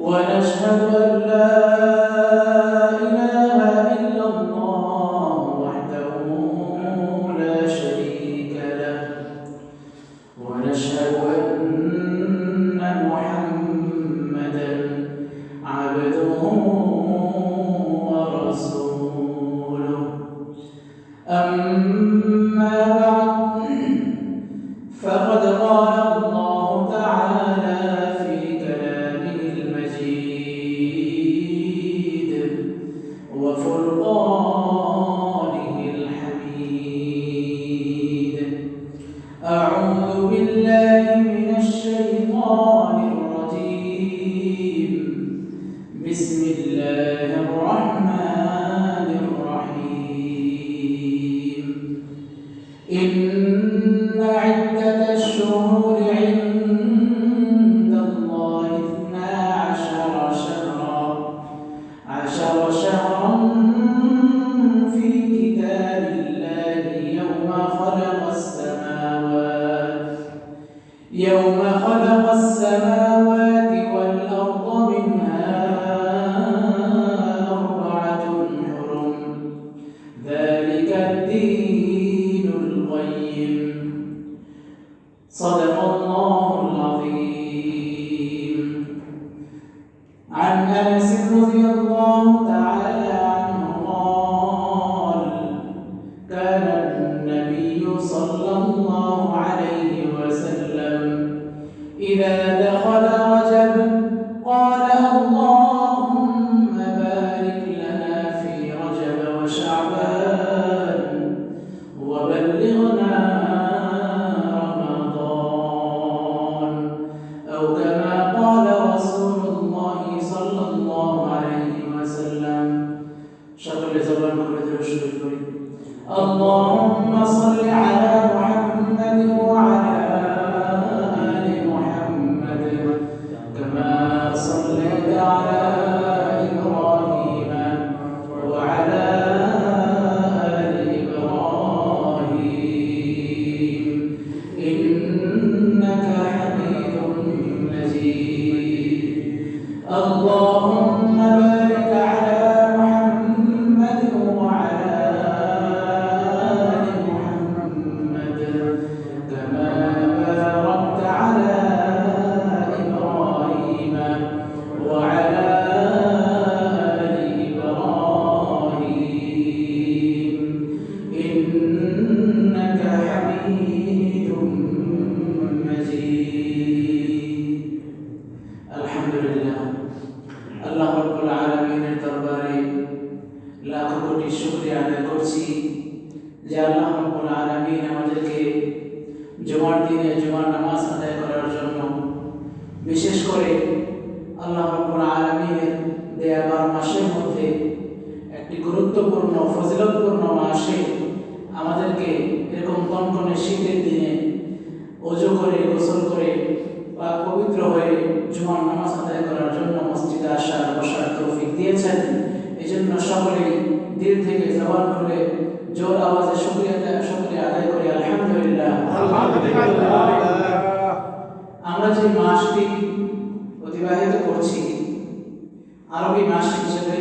ونشهد أن لا بسم الله. انس رضي الله تعالى যে আল্লাহ রব্বুল আলামিন আমাদেরকে জুমার দিনে জুমার নামাজ আদায় করার জন্য, বিশেষ করে আল্লাহ রব্বুল আলামিনের দেয়া বার মাসের মধ্যে একটি গুরুত্বপূর্ণ, ফজিলতপূর্ণ মাসে আমাদেরকে এরকম কনকনে শীতের দিনে অজু করে, গোসল করে বা পবিত্র হয়ে জুমার নামাজ আদায় করার জন্য মসজিদে আসার, বসার তৌফিক দিয়েছেন। এই জন্য সকলেই দিল থেকে জবান খুলে জোর আওয়াজে শুক্রিয়া শুক্রিয়া আদায় করি আলহামদুলিল্লাহ। আমরা যে মাসটি অতিবাহিত করছি আরবি মাস হিসেবে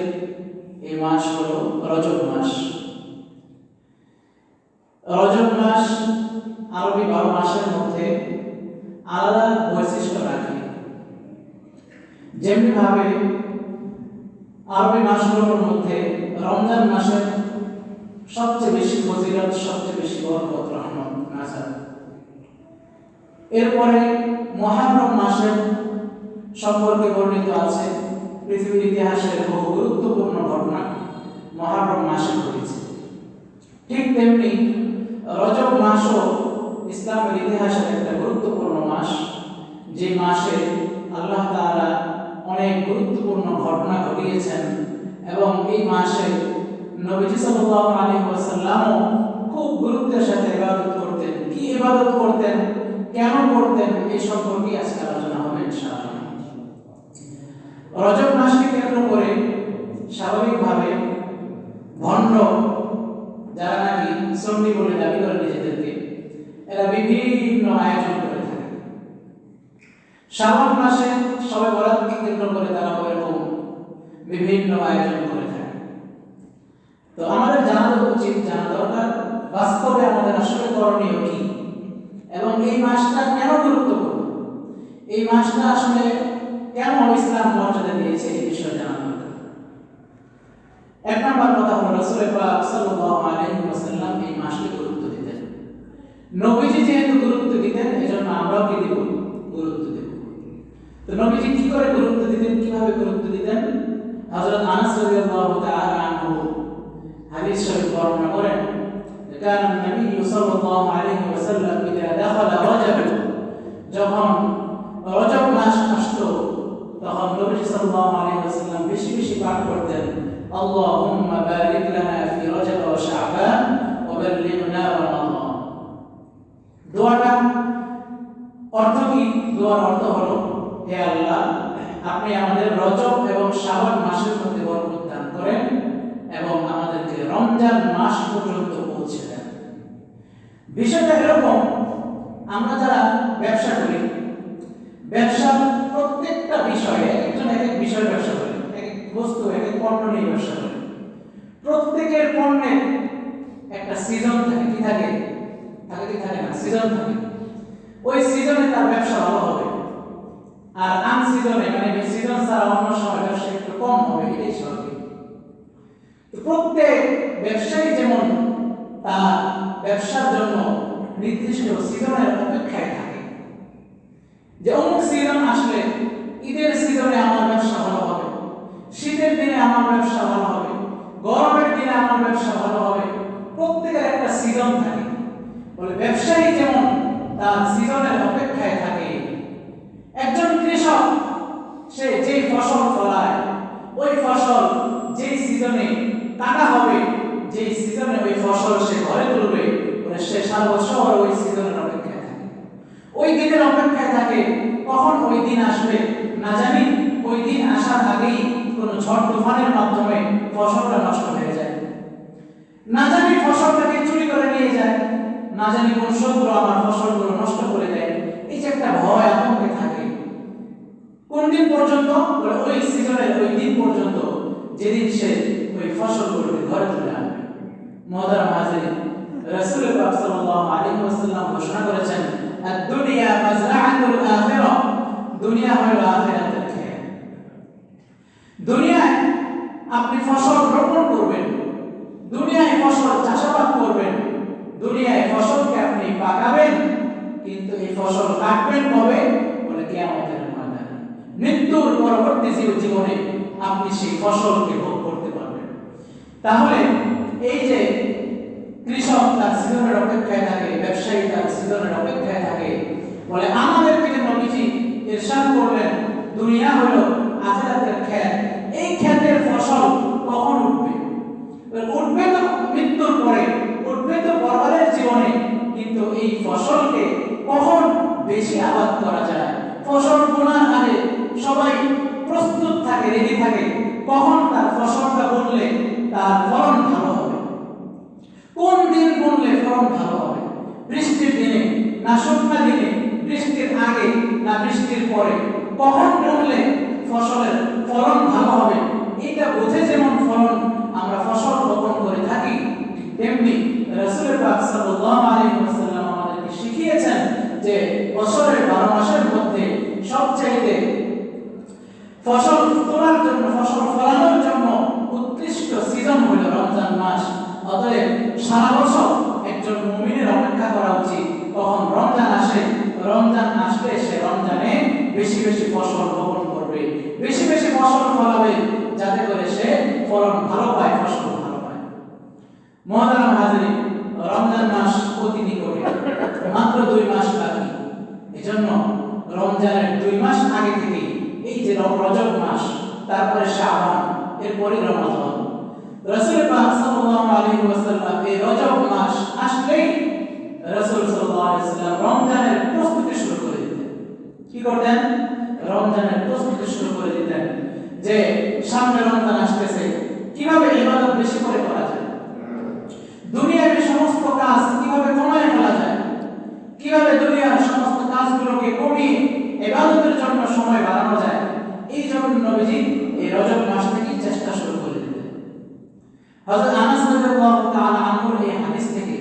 এই মাস হলো রজব মাস। রজব মাস আরবি বারো মাসের মধ্যে আলাদা বৈশিষ্ট্য রাখে। যেমনি ভাবে আরবি মাসগুলোর মধ্যে রমজান মাসের সবচেয়ে বেশি ফজিলত, সবচেয়ে বেশি বরকত রহমত নাসার এরপরে মহারম মাসের সম্পর্কে বর্ণিত আছে, পৃথিবীর ইতিহাসের বহু গুরুত্বপূর্ণ ঘটনা মহারম মাসে ঘটেছে। ঠিক তেমনি রজব মাসও ইসলামের ইতিহাসের একটা গুরুত্বপূর্ণ মাস। যে মাসে আল্লাহ তাআলা অনেক গুরুত্বপূর্ণ ঘটনা ঘটিয়েছেন এবং এই মাসে নবীজি সাল্লাল্লাহু আলাইহি ওয়াসাল্লামও খুব গুরুত্বের সাথে ইবাদত করতেন। কি ইবাদত করতেন? কেন করতেন? এই সম্পর্কে আজকে আলোচনা হবে ইনশাআল্লাহ। রজব মাসকে কেন্দ্র করে স্বাভাবিকভাবে ভণ্ড যারা নাকি সন্ডি বলে দাবি করে নিজেদেরকে, এরা বিভিন্ন আয়োজন করে থাকে। শ্রাবণ মাসে সবাই বরাতকে কেন্দ্র করে তারা এরকম বিভিন্ন আয়োজন করে তো আমাদের জানা উচিত, জানা দরকার, বাস্তবে আমাদের আসলে করণীয় কি? এবং এই মাসটা কেন গুরুত্বপূর্ণ? এই মাসটা আসলে কেন ইসলাম মর্যাদা দিয়েছে এই বিষয়ে জানা দরকার? এক নম্বর কথা হলো, রাসূল পাক সাল্লাল্লাহু আলাইহি ওয়াসাল্লাম এই মাসকে গুরুত্ব দিতেন। নবীজি যেহেতু গুরুত্ব দিতেন, এজন্য আমরাও কি দিব? গুরুত্ব দেব। তো নবীজি কি করে গুরুত্ব দিতেন? কীভাবে গুরুত্ব দিতেন? হযরত আনাস রাদিয়াল্লাহু তাআলা মাস পর্যন্ত পৌঁছে দেন। বিষয়টা এরকম, আমরা যারা ব্যবসা করি ব্যবসা প্রত্যেকটা বিষয়ে একজন এক এক বিষয় ব্যবসা করে, এক এক বস্তু, এক এক পণ্য নিয়ে ব্যবসা করে। প্রত্যেকের পণ্যের একটা সিজন থাকে, কি থাকে? থাকে কি থাকে না? সিজন থাকে। ওই সিজনে তার ব্যবসা ভালো হবে। আর আন সিজনে মানে সিজন ছাড়া অন্য সময় ব্যবসা একটু কম হবে, এটাই স্বাভাবিক। প্রত্যেক ব্যবসায়ী যেমন তার ব্যবসার জন্য নির্দিষ্ট সিজনের অপেক্ষায় থাকে। যে অমুক সিজন আসলে ঈদের সিজনে আমার ব্যবসা ভালো হবে, শীতের দিনে আমার ব্যবসা ভালো হবে, গরমের দিনে আমার ব্যবসা ভালো হবে, প্রত্যেকের একটা সিজন থাকে। বলে ব্যবসায়ী যেমন তার সিজনের অপেক্ষায় থাকে, একজন কৃষক, সে যেই ফসল ফলায়, ওই ফসল যেই সিজনে কাটা হবে যে সিজনে ওই ফসল সে ঘরে তুলবে বলে সে সারা বছর ওই সিজনের অপেক্ষায় থাকে। ওই দিনের অপেক্ষায় থাকে, কখন ওই দিন আসবে, না জানি, ওই দিন আসার আগেই কোনো ঝড় তুফানের মাধ্যমে ফসলটা নষ্ট হয়ে যায়। না জানি ফসলটাকে চুরি করে নিয়ে যায়, না জানি কোন শত্রু আমার ফসলগুলো নষ্ট করে দেয়, এই যে একটা ভয় আতঙ্কে থাকে। কোন দিন পর্যন্ত, ওই সিজনের ওই দিন পর্যন্ত, যেদিন সে ওই ফসলগুলোকে ঘরে তুলে আনবে মহদার হাজির রাসূল পাক সাল্লাল্লাহু আলাইহি ওয়াসাল্লাম ঘোষণা করেছেন আদ-দুনিয়া মাযরাআতুল আখিরাহ দুনিয়া হলো আখিরাতের খেত দুনিয়ায় আপনি ফসল রোপণ করবেন দুনিয়ায় ফসল চাষাবাদ করবেন দুনিয়ায় ফসলকে আপনি পাকাবেন কিন্তু এই ফসল কাটবেন কবে বলে কিয়ামতের ময়দানে মৃত্যুর পরবর্তী জীব- জীবনে আপনি সেই ফসলকে ভোগ করতে পারবেন তাহলে এই যে কৃষক তার সিজনের অপেক্ষায় থাকে, ব্যবসায়ী তার সিজনের অপেক্ষায় থাকে, বলে আমাদেরকে যে নবীজি ইরশাদ করলেন, দুনিয়া হলো আখিরাতের ক্ষেত। এই ক্ষেতের ফসল কখন উঠবে? উঠবে তো মৃত্যুর পরে, উঠবে তো পরকালের জীবনে, কিন্তু এই ফসলকে কখন বেশি আবাদ করা যায়? ফসল বোনার আগে সবাই প্রস্তুত থাকে রেডি থাকে, কখন তার ফসলটা বুনলে তার ফলন ভালো হবে। কোন দিন বুনলে ফলন ভালো হবে? বৃষ্টির দিনে না শুকনা দিনে, বৃষ্টির আগে না বৃষ্টির পরে? কখন বুনলে ফসলের ফলন ভালো হবে এটা বুঝে যেমন ফলন আমরা ফসল বপন করে থাকি ঠিক তেমনি রাসূলের পাক সাল্লাল্লাহু আলাইহি ওয়াসাল্লাম আমাদেরকে শিখিয়েছেন যে বছরের 12 মাসের মধ্যে সবচাইতে ফসল তোলার জন্য ফসল ফলানোর জন্য উৎকৃষ্ট সিজন হলো রমজান মাস অতএব সারা বছর একজন মুমিনের অপেক্ষা করা উচিত কখন রমজান আসে রমজান আসলে সে রমজানে বেশি বেশি ফসল বপন করবে, বেশি বেশি ফসল ফলাবে ভালো পায়, ফসল ভালো পায়। মহাদারাম হাজিরি রমজান মাস অতি নিকটে মাত্র দুই মাস বাকি। এজন্য রমজানের দুই মাস আগে থেকে এই যে রজব মাস, তারপরে শাবান এরপরে রমাদান রাসূল পাক সাল্লাল্লাহু আলাইহি ওয়াসাল্লাম এই রজব মাস আসলেই রাসূল সাল্লাল্লাহু আলাইহি ওয়াসাল্লাম রমজানের প্রস্তুতি শুরু করে কি করতেন? রমজানের প্রস্তুতি শুরু করে দিতেন। যে সামনে রমজান আসতেছে, কীভাবে ইবাদত বেশি করে করা যায়? দুনিয়ার সমস্ত কাজ কীভাবে কমায় ফেলা যায়? কীভাবে দুনিয়ার সমস্ত কাজগুলোকে কমিয়ে ইবাদতের জন্য সময় বাড়ানো যায়? এই জন্য নবীজি এই রজব মাস থেকে চেষ্টা শুরু করে দিতেন হযরত আনাস রাদিয়াল্লাহু তাআলা আনহুর এই হাদিস থেকে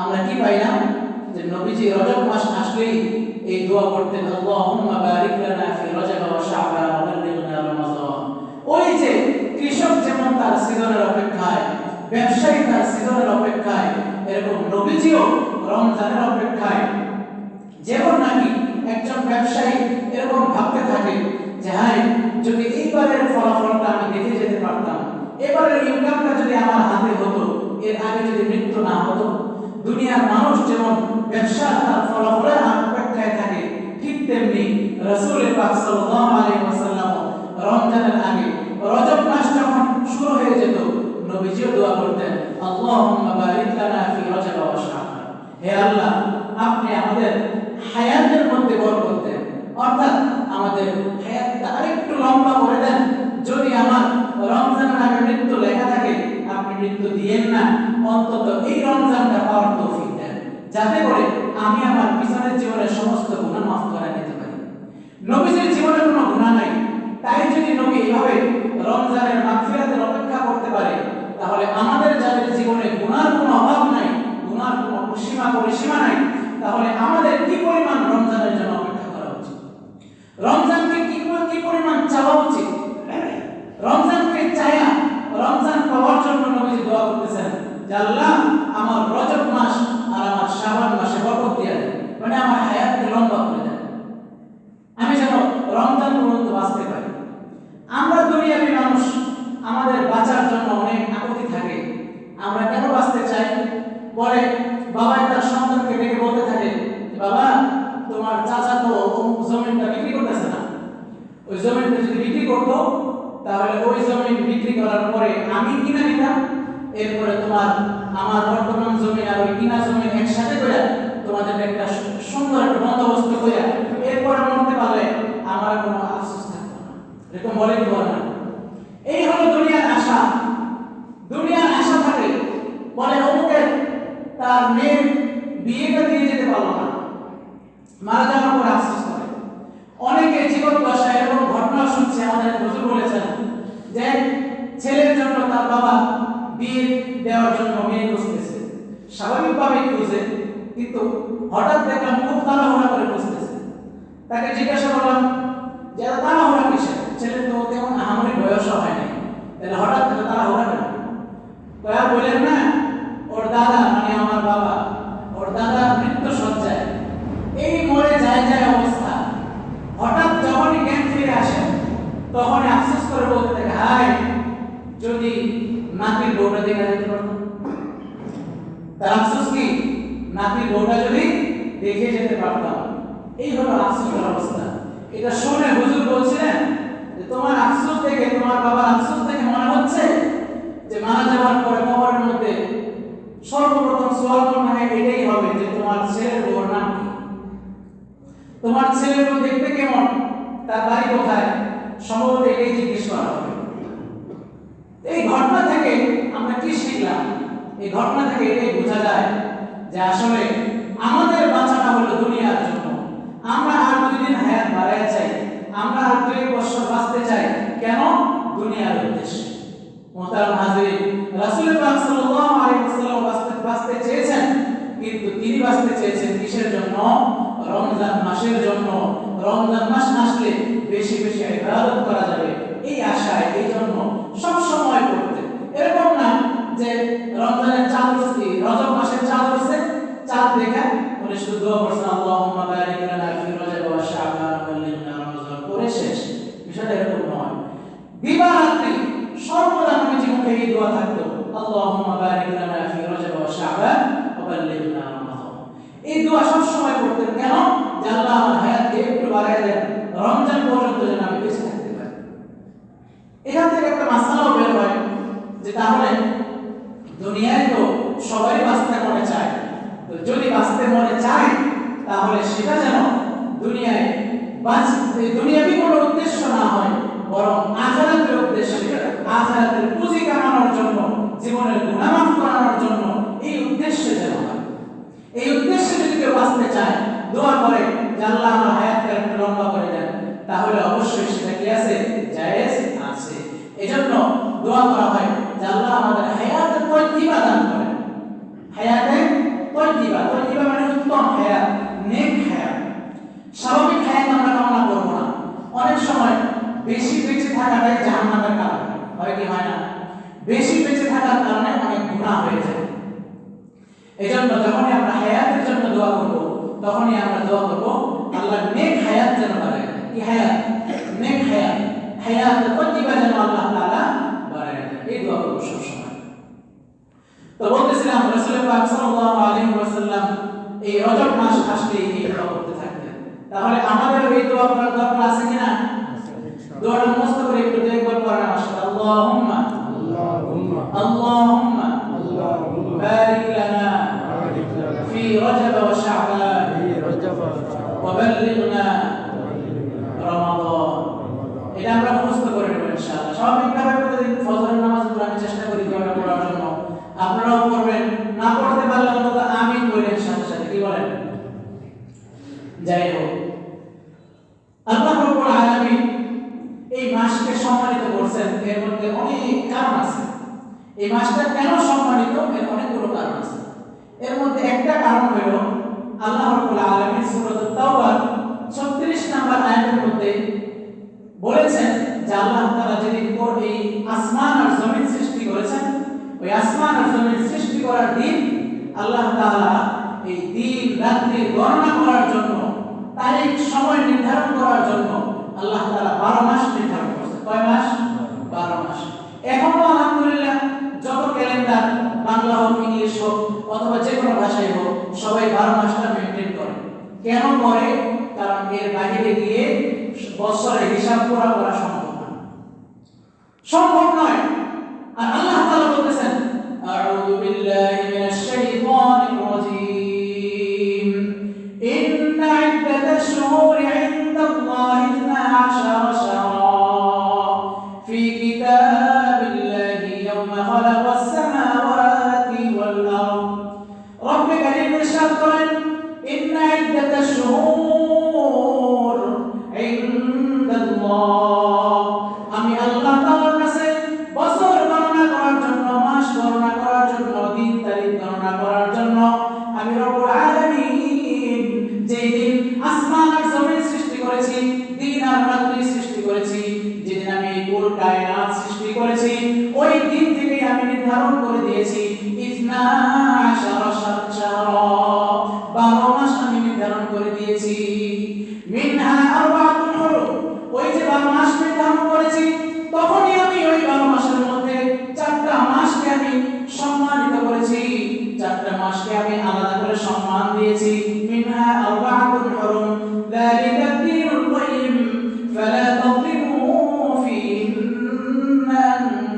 আমরা কি পাইলাম? যে নবীজি রজব মাস আসলেই এই দোয়া করতেন আল্লাহুম্মা বারিক লানা ফি রজব ওয়া শাবান ওয়া বাল্লিগনা রমাদান। ওই যে কৃষক যেমন তার সিজনের অপেক্ষায়, ব্যবসায়ী তার সিজনের অপেক্ষায়, এরকম নবীজিও রমজানের অপেক্ষায়, যেমন নাকি একজন ব্যবসায়ী এরকম ভাবতে থাকে যে হাই যদি এইবারের ফলাফলটা আমি দেখে যেতে পারতাম, এবারের ইনকামটা যদি আমার হাতে হতো, এর আগে যদি মৃত্যু না হতো, দুনিয়ার মানুষ যেমন ব্যবসা তার ফলাফলের তার আফসোস কি? নাতির বউটা যদি দেখে যেতে পারতাম। এই হলো আফসোসের অবস্থা। এটা শুনে হুজুর বলছিলেন যে, তোমার আফসোস দেখে, তোমার বাবার আফসোস দেখে মনে হচ্ছে যে, মারা যাওয়ার পরে কবরের মধ্যে সর্বপ্রথম সওয়াল মনে এটাই হবে যে, তোমার ছেলের বউর নাম কি? তোমার ছেলের বউ দেখতে কেমন? তার বাড়ি কোথায়? সম্ভবত এটাই জিজ্ঞেস করা হবে। এই ঘটনা থেকে আমরা কি শিখলাম? এই ঘটনা থেকে এটাই বোঝা যায় যে আসলে আমাদের বাঁচাটা হলো দুনিয়ার জন্য। আমরা আর দুই দিন হায়াত বাড়ায় চাই, আমরা আর দুই বছর বাঁচতে চাই কেন? দুনিয়ার উদ্দেশ্যে। মোহতারাম হাজির রাসূল পাক সাল্লাল্লাহু আলাইহি ওয়াসাল্লাম বাঁচতে বাঁচতে চেয়েছেন, কিন্তু তিনি বাঁচতে চেয়েছেন কিসের জন্য? রমজান মাসের জন্য। রমজান মাস আসলে বেশি বেশি ইবাদত করা যাবে, এই আশায়, এই জন্য সব সময় করতে এরকম না যে রমজানের চাঁদ উঠছে রজব মাসের চাঁদ উঠছে চাঁদ দেখে উনি শুধু দোয়া আল্লাহুম্মা বারিক লানা ফি রজব ওয়া শাবান ওয়া বাল্লিগনা রমাদান করে শেষ। বিষয়টা এরকম নয়। দিবারাত্রি সর্বদা নবীজি দোয়া থাকতো, আল্লাহুম্মা বারিক লানা ফি রজব ওয়া শাবান ওয়া বাল্লিগনা রমাদান এই দোয়া সব সময় করতেন। কেন? যে আল্লাহ আমার হায়াতকে একটু বাড়ায় দেন, রমজান পর্যন্ত যেন আমি বেঁচে থাকতে পারি। এখান থেকে একটা মাসালাও বের হয় যে তাহলে দুনিয়ায় তো সবাই বাঁচতে মনে চায় তো যদি বাঁচতে মনে চায় তাহলে সেটা যেন দুনিয়ায় বাঁচ। দুনিয়া দুনিয়াবি কোনো উদ্দেশ্য না হয়, বরং আখিরাতের উদ্দেশ্যে আখিরাতের পুঁজি কামানোর জন্য জীবনের গুনাহ মাফ করানোর জন্য এই উদ্দেশ্যে যেন হয় এই উদ্দেশ্যে যদি কেউ বাঁচতে চায় দোয়া করে যে আল্লাহ আমার হায়াতকে একটু লম্বা করে দেন তাহলে অবশ্যই সেটা কি আছে জায়েজ আছে এজন্য দোয়া করা হয় যে আল্লাহ আমাদের হায়াতে তৈবা দান করেন হায়াতে তৈবা তৈবা মানে উত্তম হায়াত নেক হায়াত স্বাভাবিক হায়াত আমরা কামনা করব না অনেক সময় বেশি বেঁচে থাকাটাই জাহান্নামের কারণ হয় কি হয় না বেশি বেঁচে থাকার কারণে অনেক গুনাহ হয়ে যায়। এজন্য যখনই আমরা হায়াতের জন্য দোয়া করব তখনই আমরা দোয়া করব আল্লাহ নেক হায়াত যেন বাড়ায়। কি হায়াত? নেক হায়াত। হায়াত তৈবা যেন আল্লাহ তাআলা বাড়ায়। এই দোয়া করব সবসময়। তো বলতেছিলাম রাসূল পাক সাল্লাল্লাহু আলাইহি ওয়াসাল্লাম এই রজব মাস আসলেই এই দোয়া করতে থাকতেন। তাহলে আমাদের এই দোয়া করার দরকার আছে কিনা? দোয়াটা মুখস্থ করে নেব ইনশাআল্লাহ। স্বাভাবিকভাবে প্রতিদিন ফজরের নামাজ পড়ে আমি চেষ্টা করি দোয়াটা পড়ার জন্য। আপনারাও পড়বেন না পড়তে পারলে অন্তত আমিন বলেন সাথে সাথে কি বলেন? যাই হোক। আল্লাহ রাব্বুল আলামিন এই মাসকে সম্মানিত করছেন। এর মধ্যে অনেক কারণ আছে। এই মাসটা কেন সম্মানিত? এর অনেকগুলো কারণ আছে। এর মধ্যে একটা কারণ হলো, আল্লাহ রাব্বুল আলামিন সূরা তাওবার 36 নম্বর আয়াতের মধ্যে বলেছেন যে আল্লাহ তাআলা কোর এই আসমান আর জমিন সৃষ্টি করেছেন, ওই আসমান আর জমিন সৃষ্টি করার দিন আল্লাহ তাআলা এই দিন রাত্রি গণনা করার জন্য, তারিখ সময় নির্ধারণ করার জন্য আল্লাহ তাআলা 12 মাস নির্ধারণ করেছেন। কয় মাস? 12 মাস। এখনও আলহামদুলিল্লাহ যত ক্যালেন্ডার, বাংলা হোক, ইংলিশ হোক, অথবা যে কোনো ভাষায় হোক, সবাই 12 মাসটা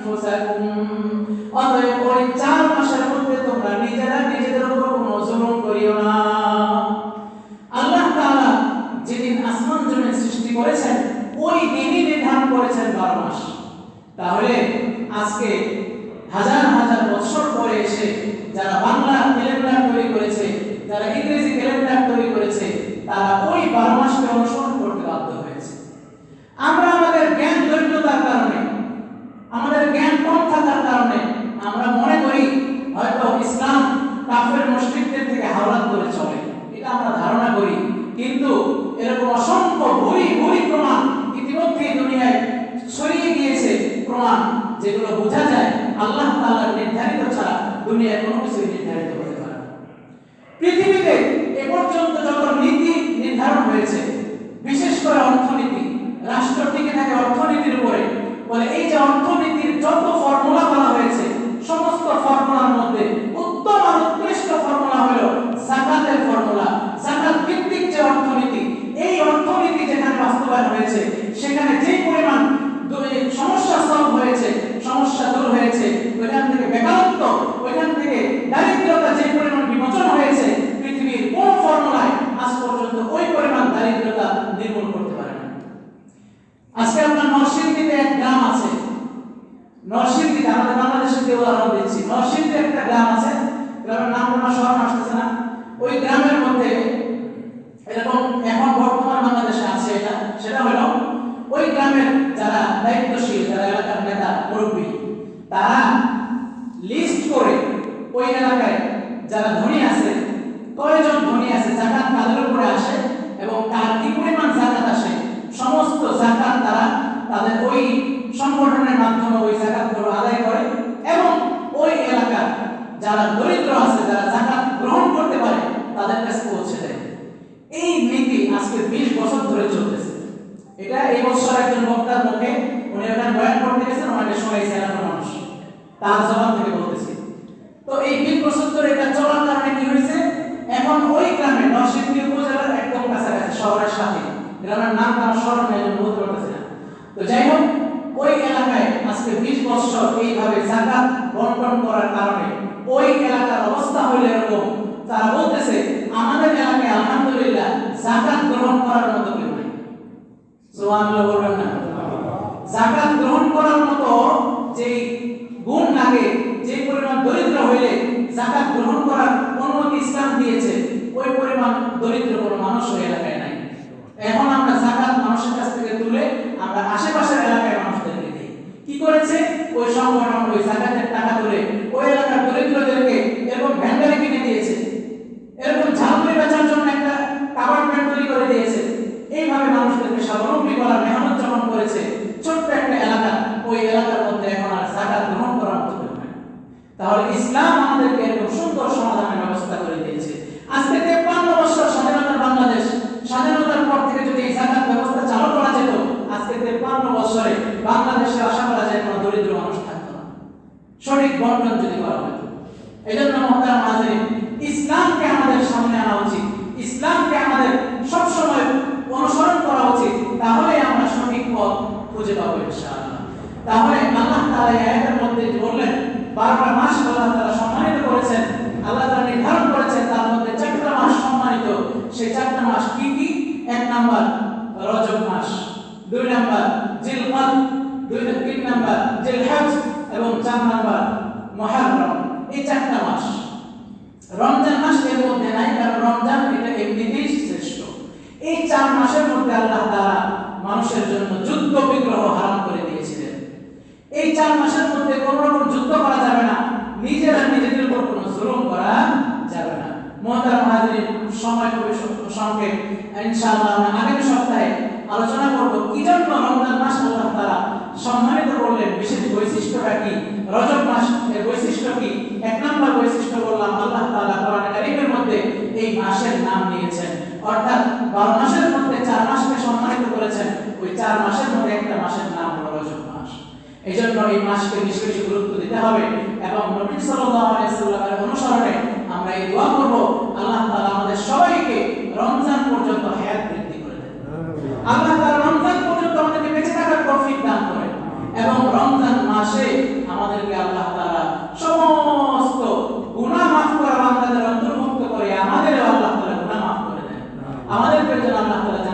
أنفسكم আল্লাহ তাআলার নির্ধারিত ছাড়া দুনিয়ায় কোনো কিছু নির্ধারিত হতে পারে। পৃথিবীতে এ পর্যন্ত যত নীতি নির্ধারণ হয়েছে, বিশেষ করে অর্থনীতি রাষ্ট্র টিকে থাকে অর্থনীতির উপরে বলে, এই যে অর্থনীতির যত ফর্মুলা উদাহরণ দিচ্ছি। নরসিংদে একটা গ্রাম আছে গ্রামের নাম শহর যারা নাম তার স্মরণ নেই অনুরোধ করতেছে না। তো যাই হোক ওই এলাকায় আজকে বিশ বছর এইভাবে জাকাত বন্টন করার কারণে ওই এলাকার অবস্থা হইলে এরকম। তারা বলতেছে, আমাদের এলাকায় আলহামদুলিল্লাহ জাকাত গ্রহণ করার মতো কেউ নেই। সুবহানাল্লাহ বলবেন না। জাকাত গ্রহণ করার মতো যে গুণ লাগে যে পরিমাণ দরিদ্র হইলে জাকাত গ্রহণ করার অনুমতি ইসলাম দিয়েছে, ওই পরিমাণ দরিদ্র কোনো মানুষ হয়ে এলাকায় এখন আমরা জাকাত মানুষের কাছ থেকে তুলে আমরা আশেপাশের এলাকার মানুষদেরকে দিই। কি করেছে? ওই সংগঠন, ওই জাকাতের টাকা তুলে ওই এলাকার তুলে নাম নিয়েছেন অর্থাৎ বারো মাসের মধ্যে চার মাসকে সম্মানিত করেছেন। ওই চার মাসের মধ্যে একটা মাসের নাম হলো রজব মাস। এই জন্য এই মাসকে বিশেষ গুরুত্ব দিতে হবে এবং নবী সাল্লাল্লাহু সাল্লামের অনুসরণে আমরা এই দোয়া করব। আল্লাহ তালা আমাদের সবাইকে রমজান পর্যন্ত হায়াত বৃদ্ধি করে দেন। আল্লাহ তালা রমজান পর্যন্ত আমাদেরকে বেঁচে থাকার তৌফিক দান করে এবং রমজান মাসে আমাদেরকে আল্লাহ তালা সমস্ত আমাদের প্রয়োজন আল্লাহ তালা